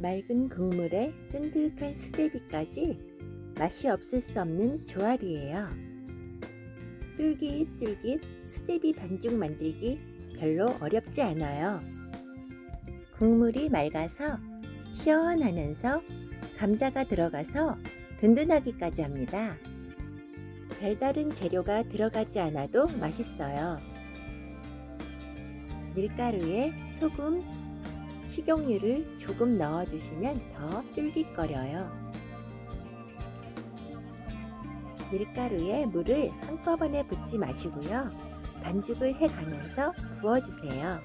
맑은 국물에 쫀득한 수제비까지 맛이 없을 수 없는 조합이에요. 쫄깃쫄깃 수제비 반죽 만들기 별로 어렵지 않아요. 국물이 맑아서 시원하면서 감자가 들어가서 든든하기까지 합니다. 별다른 재료가 들어가지 않아도 맛있어요. 밀가루에 소금, 식용유를 조금 넣어주시면 더 쫄깃거려요. 밀가루에 물을 한꺼번에 붓지 마시고요. 반죽을 해가면서 부어주세요.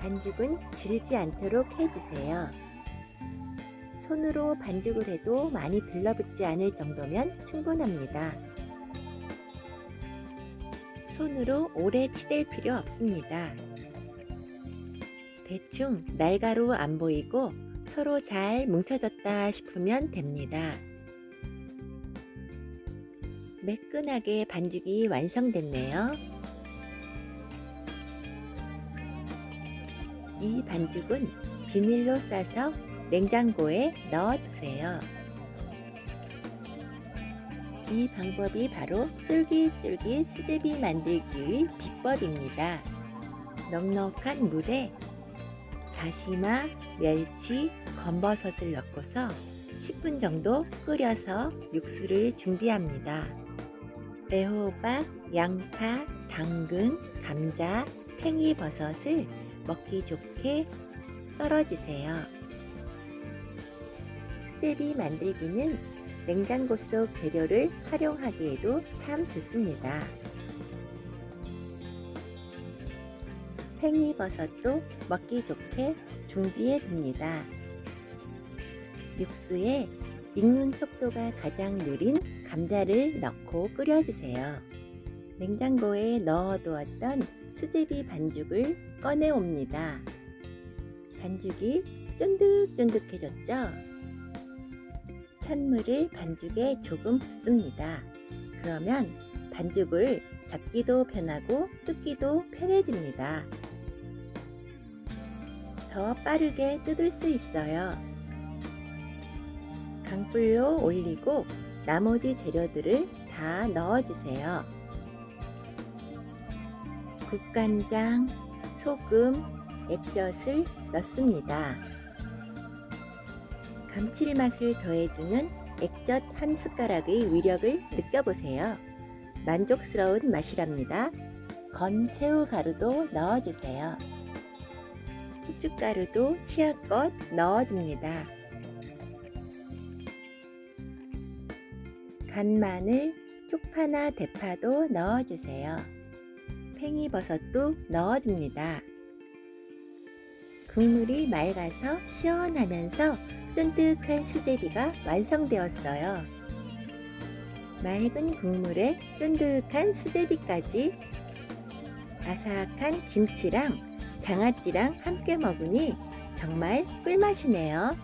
반죽은 질지 않도록 해주세요. 손으로 반죽을 해도 많이 들러붙지 않을 정도면 충분합니다. 손으로 오래 치댈 필요 없습니다. 대충 날가루 안 보이고 서로 잘 뭉쳐졌다 싶으면 됩니다. 매끈하게 반죽이 완성됐네요. 이 반죽은 비닐로 싸서 냉장고에 넣어두세요. 이 방법이 바로 쫄깃쫄깃 수제비 만들기의 비법입니다. 넉넉한 물에 다시마, 멸치, 검버섯을 넣고서 10분 정도 끓여서 육수를 준비합니다. 애호박, 양파, 당근, 감자, 팽이버섯을 먹기 좋게 썰어주세요. 수제비 만들기는 냉장고 속 재료를 활용하기에도 참 좋습니다. 팽이버섯도 먹기 좋게 준비해 둡니다. 육수에 익는 속도가 가장 느린 감자를 넣고 끓여주세요. 냉장고에 넣어두었던 수제비 반죽을 꺼내 옵니다. 반죽이 쫀득쫀득해졌죠? 찬물을 반죽에 조금 붓습니다. 그러면 반죽을 잡기도 편하고 뜯기도 편해집니다. 더 빠르게 뜯을 수 있어요. 강불로 올리고 나머지 재료들을 다 넣어주세요. 국간장, 소금, 액젓을 넣습니다. 감칠맛을 더해주는 액젓 한 숟가락의 위력을 느껴보세요. 만족스러운 맛이랍니다. 건 새우 가루도 넣어주세요. 후춧가루도 취향껏 넣어줍니다. 간마늘, 쪽파나 대파도 넣어주세요. 팽이버섯도 넣어줍니다. 국물이 맑아서 시원하면서 쫀득한 수제비가 완성되었어요. 맑은 국물에 쫀득한 수제비까지 아삭한 김치랑 장아찌랑 함께 먹으니 정말 꿀맛이네요.